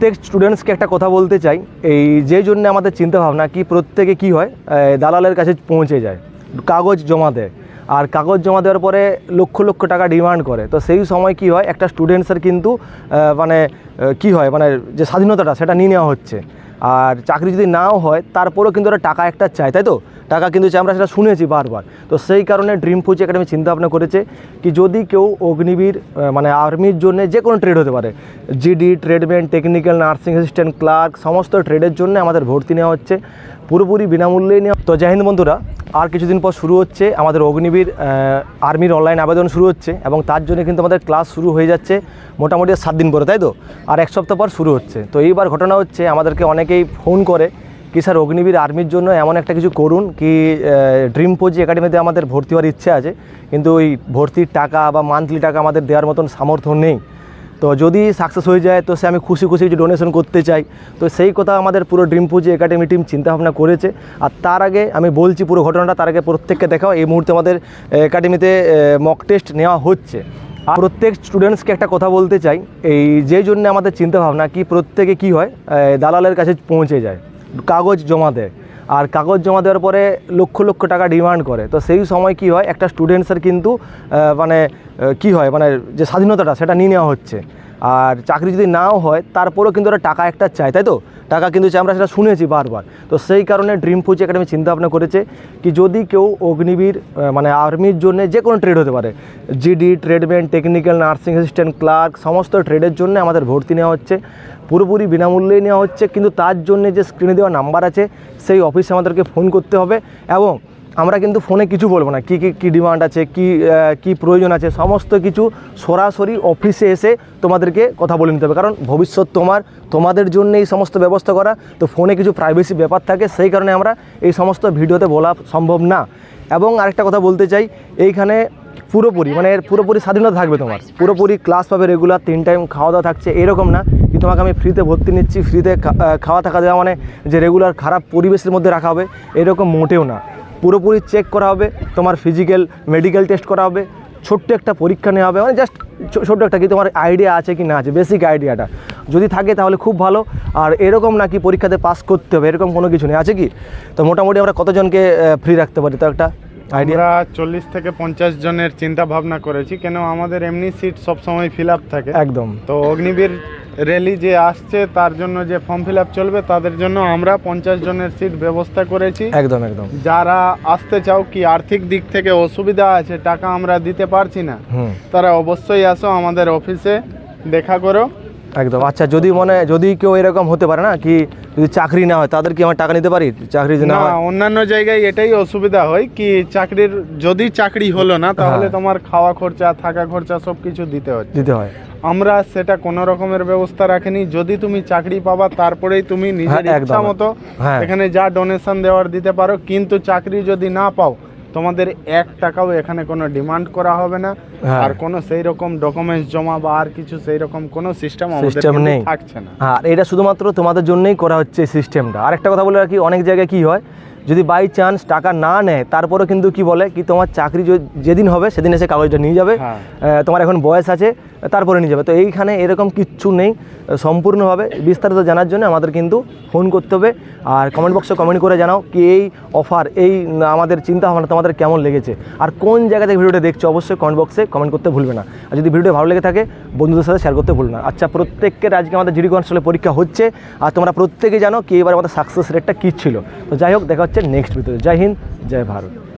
প্রত্যেক স্টুডেন্টসকে একটা কথা বলতে চাই। এই যে জন্য আমাদের চিন্তাভাবনা কি প্রত্যেকে কি হয় দালালের কাছে পৌঁছে যায়, কাগজ জমা দেয়। আর কাগজ জমা দেওয়ার পরে লক্ষ লক্ষ টাকা ডিমান্ড করে। তো সেই সময় কি হয়, একটা স্টুডেন্টসের কিন্তু মানে কি হয় মানে যে স্বাধীনতাটা, সেটা নিয়ে নেওয়া হচ্ছে। আর চাকরি যদি নাও হয়, তারপরেও কিন্তু ওরা টাকা একটা চায়, তাই তো? টাকা কিন্তু আমরা সেটা শুনেছি বারবার। তো সেই কারণে ড্রিম ফুজি একাডেমি চিন্তাভাবনা করেছে কি যদি কেউ অগ্নিবীর মানে আর্মির জন্য যে কোনো ট্রেড হতে পারে GD tradesman technical nursing assistant clerk সমস্ত ট্রেডের জন্য আমাদের ভর্তি নেওয়া হচ্ছে। পুরোপুরি বিনামূল্যে নেওয়া। তো জয় হিন্দ বন্ধুরা, আর কিছুদিন পর শুরু হচ্ছে আমাদের অগ্নিবীর আর্মির অনলাইন আবেদন শুরু হচ্ছে এবং তার জন্য কিন্তু আমাদের ক্লাস শুরু হয়ে যাচ্ছে মোটামুটি সাত দিন পরে, তাই তো? আর এক সপ্তাহ পর শুরু হচ্ছে। তো এইবার ঘটনা হচ্ছে আমাদেরকে অনেকেই ফোন করে কি স্যার অগ্নিবীর আর্মির জন্য এমন একটা কিছু করুন কি ড্রিম পোজি একাডেমিতে আমাদের ভর্তি হওয়ার ইচ্ছে আছে, কিন্তু ওই ভর্তির টাকা বা মান্থলি টাকা আমাদের দেওয়ার মতন সামর্থ্য নেই। তো যদি সাকসেস হয়ে যায়, তো সে আমি খুশি খুশি কিছু ডোনেশন করতে চাই। তো সেই কথা আমাদের পুরো ড্রিম পুজি একাডেমি টিম চিন্তাভাবনা করেছে। আর তার আগে আমি বলছি পুরো ঘটনাটা, তার আগে প্রত্যেককে দেখাও, এই মুহূর্তে আমাদের একাডেমিতে মক টেস্ট নেওয়া হচ্ছে। আর প্রত্যেক স্টুডেন্টসকে একটা কথা বলতে চাই, এই যে জন্য আমাদের চিন্তাভাবনা, কি প্রত্যেকে কি হয় দালালের কাছে পৌঁছে যায়, কাগজ জমা দেয়। আর কাগজ জমা দেওয়ার পরে লক্ষ লক্ষ টাকা ডিমান্ড করে। তো সেই সময় কি হয়, একটা স্টুডেন্টসের কিন্তু মানে কি হয় মানে যে স্বাধীনতাটা, সেটা নিয়ে নেওয়া হচ্ছে। আর চাকরি যদি নাও হয়, তারপরেও কিন্তু ওরা টাকা একটা চায়, তাই তো? টাকা কিন্তু আমরা সেটা শুনেছি বারবার। তো সেই কারণে ড্রিম ফুজ একাডেমি চিন্তাভাবনা করেছে কি যদি কেউ অগ্নিবীর মানে আর্মির জন্য যে কোনো ট্রেড হতে পারে GD tradesman technical nursing assistant clerk সমস্ত ট্রেডের জন্য আমাদের ভর্তি নেওয়া হচ্ছে। পুরোপুরি বিনামূল্যেই নেওয়া হচ্ছে, কিন্তু তার জন্য যে স্ক্রিনে দেওয়া নাম্বার আছে, সেই অফিসে আমাদেরকে ফোন করতে হবে এবং আমরা কিন্তু ফোনে কিছু বলব না। কী কী কী ডিমান্ড আছে, কী কী প্রয়োজন আছে, সমস্ত কিছু সরাসরি অফিসে এসে তোমাদেরকে কথা বলে নিতে হবে। কারণ ভবিষ্যৎ তোমার, তোমাদের জন্য এই সমস্ত ব্যবস্থা করা, তো ফোনে কিছু প্রাইভেসি ব্যাপার থাকে, সেই কারণে আমরা এই সমস্ত ভিডিওতে বলা সম্ভব না। এবং আরেকটা কথা বলতে চাই, এইখানে পুরোপুরি মানে এর পুরোপুরি স্বাধীনতা থাকবে তোমার। পুরোপুরি ক্লাস পাবে রেগুলার তিন টাইম খাওয়া দাওয়া থাকছে, এরকম না কি তোমাকে আমি ফ্রিতে ভর্তি নিচ্ছি ফ্রিতে খাওয়া থাকা দেওয়া মানে যে রেগুলার খারাপ পরিবেশের মধ্যে রাখা হবে, এরকম মোটেও না। পুরোপুরি চেক করা হবে তোমার ফিজিক্যাল মেডিকেল টেস্ট করা হবে ছোট্ট একটা পরীক্ষা নেওয়া হবে মানে জাস্ট ছোট্ট একটা কি তোমার আইডিয়া আছে কি না আছে বেসিক আইডিয়াটা যদি থাকে তাহলে খুব ভালো আর এরকম নাকি পরীক্ষাতে পাস করতে হবে এরকম কোনো কিছু নেই আছে কি? তো মোটামুটি আমরা কতজনকে ফ্রি রাখতে পারি তো একটা আইডিয়া আমরা চল্লিশ থেকে পঞ্চাশ জনের চিন্তা ভাবনা করেছি কেন আমাদের এমনি সিট সবসময় ফিল আপ থাকে। একদম। তো অগ্নিবীর র্যালি যে আসছে তার জন্য যে ফর্ম ফিল আপ চলবে তাদের জন্য আমরা পঞ্চাশ জনের সিট ব্যবস্থা করেছি। একদম একদম। যারা আসতে চাও কি আর্থিক দিক থেকে অসুবিধা আছে টাকা আমরা দিতে পারছি না তারা অবশ্যই আসো আমাদের অফিসে দেখা করো। একদম। আচ্ছা যদি মনে যদি কেউ এরকম হতে পারে না কি যদি চাকরি না হয় তাদের কি আমার টাকা নিতে পারি? চাকরি না অন্যান্য জায়গায় এটাই অসুবিধা হয় কি চাকরির যদি চাকরি হলো না তাহলে হ্যাঁ। তোমার খাওয়া খরচা থাকা খরচা সব কিছু দিতে হচ্ছে দিতে হয়। আমরা সেটা কোনো রকমের ব্যবস্থা রাখিনি যদি তুমি চাকরি পাবা তারপরেই তুমি নিজের হ্যাঁ, ইচ্ছা মতো হ্যাঁ। এখানে যা ডোনেশন দেওয়ার দিতে পারো কিন্তু চাকরি যদি না পাও তোমাদের এক টাকাও এখানে কোনো ডিমান্ড করা হবে না হ্যাঁ। আর কোনো সেই রকম ডকুমেন্টস জমা বা আর কিছু সেই রকম কোনো সিস্টেম আমাদের নেই। থাকছে না আর এটা শুধুমাত্র তোমাদের জন্যই করা হচ্ছে এই সিস্টেমটা আরেকটা কথা বলে রাখি অনেক জায়গায় কি হয় যদি বাই চান্স টাকা না নেয় তারপরেও কিন্তু কি বলে কি তোমার চাকরি যেদিন হবে সেদিন এসে কাগজটা নিয়ে যাবে। তোমার এখন বয়স আছে তারপরে নিয়ে যাবে। তো এইখানে এরকম কিচ্ছু নেই। সম্পূর্ণভাবে বিস্তারিত জানার জন্য আমাদের কিন্তু ফোন করতে হবে। আর কমেন্ট বক্সে কমেন্ট করে জানাও কি এই অফার এই আমাদের চিন্তা ভাবনা তোমাদের কেমন লেগেছে। আর কোন জায়গা থেকে ভিডিওটা দেখছ অবশ্যই কমেন্ট বক্সে কমেন্ট করতে ভুলবে না। আর যদি ভিডিওটা ভালো লেগে থাকে, বন্ধুদের সাথে শেয়ার করতে ভুলবে না। আচ্ছা প্রত্যেকের আজকে আমাদের জিডি কনস্টেবলের পরীক্ষা হচ্ছে। আর তোমরা প্রত্যেকে জানো কি এবার আমাদের সাকসেস রেটটা কী ছিল। তো যাই হোক, দেখা হচ্ছে নেক্সট ভিডিওতে জয় হিন্দ, জয় ভারত।